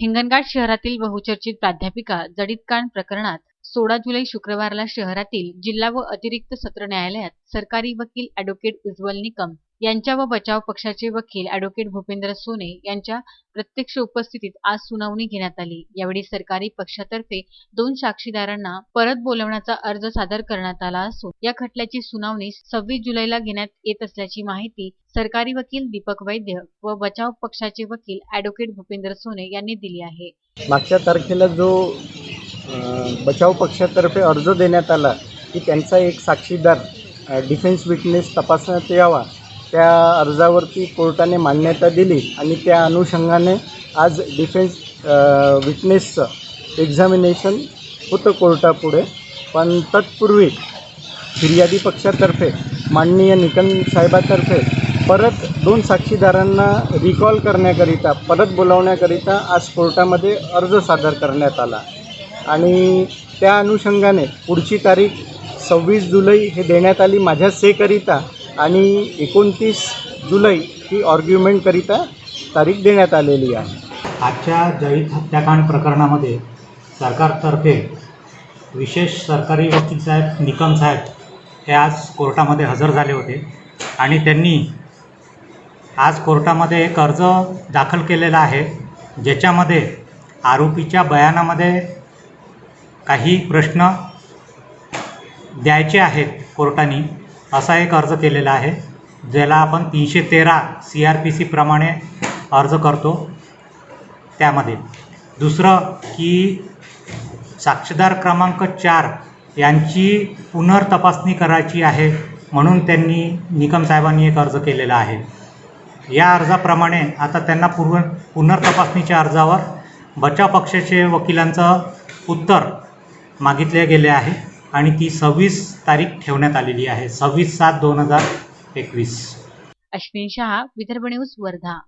हिंगणघाट शहरातील बहुचर्चित प्राध्यापिका जडितकांड प्रकरणात सोळा जुलै शुक्रवारला शहरातील जिल्हा व अतिरिक्त सत्र न्यायालयात सरकारी वकील अॅडव्होकेट उज्ज्वल निकम यांच्या व बचाव पक्षाचे वकील अॅडव्होकेट भूपेंद्र सोने यांच्या प्रत्यक्ष उपस्थितीत आज सुनावणी घेण्यात आली. यावेळी सरकारी पक्षातर्फे दोन साक्षीदारांना परत बोलवण्याचा अर्ज सादर करण्यात आला असून या खटल्याची सुनावणी सव्वीस जुलैला घेण्यात येत असल्याची माहिती सरकारी वकील दीपक वैद्य व बचाव पक्षाचे वकील अॅडव्होकेट भूपेंद्र सोने यांनी दिली आहे. मागच्या तारखेला जो बचाव पक्षातर्फे अर्ज देण्यात आला की त्यांचा एक साक्षीदार डिफेन्स विटनेस तपासण्यात यावा. त्या अर्जावरती कोर्टाने मान्यता दिली आणि त्या अनुषंगाने आज डिफेन्स विटनेसचं एक्झामिनेशन होतं कोर्टापुढे. पण तत्पूर्वी फिर्यादी पक्षातर्फे माननीय निकम साहेबातर्फे परत दोन साक्षीदारांना रिकॉल करण्याकरिता परत बोलावण्याकरिता आज कोर्टामध्ये अर्ज सादर करण्यात आला. आणि त्या अनुषंगाने पुढची तारीख सव्वीस जुलै हे देण्यात आली माझ्या सेकरिता आणि एकोणतीस जुलै ही ऑर्ग्युमेंटकरिता तारीख देण्यात आलेली आहे. आजच्या जळीत हत्याकांड प्रकरणामध्ये सरकारतर्फे विशेष सरकारी वकील साहेब निकम साहेब हे आज कोर्टामध्ये हजर झाले होते आणि त्यांनी आज कोर्टामध्ये एक अर्ज दाखल केलेला आहे ज्याच्यामध्ये आरोपीच्या बयानामध्ये काही प्रश्न द्यायचे आहेत कोर्टाने असा एक अर्ज केलेला आहे ज्याला आपण तीनशे तेरा सी आर पी सीप्रमाणे अर्ज करतो त्यामध्ये. दुसरं की साक्षीदार क्रमांक चार यांची पुनर्तपासणी करायची आहे म्हणून त्यांनी निकम साहेबांनी एक अर्ज केलेला आहे. या अर्जाप्रमाणे आता त्यांना पूर्व पुनर्तपासणीच्या अर्जावर बचाव पक्षाचे वकिलांचं उत्तर मागितल्या गेल्या आहे आणि ती सव्वीस तारीख ठेवण्यात आलेली आहे. सव्वीस सात दोन हजार एकवीस. अश्विन शहा विदर्भ न्यूज वर्धा.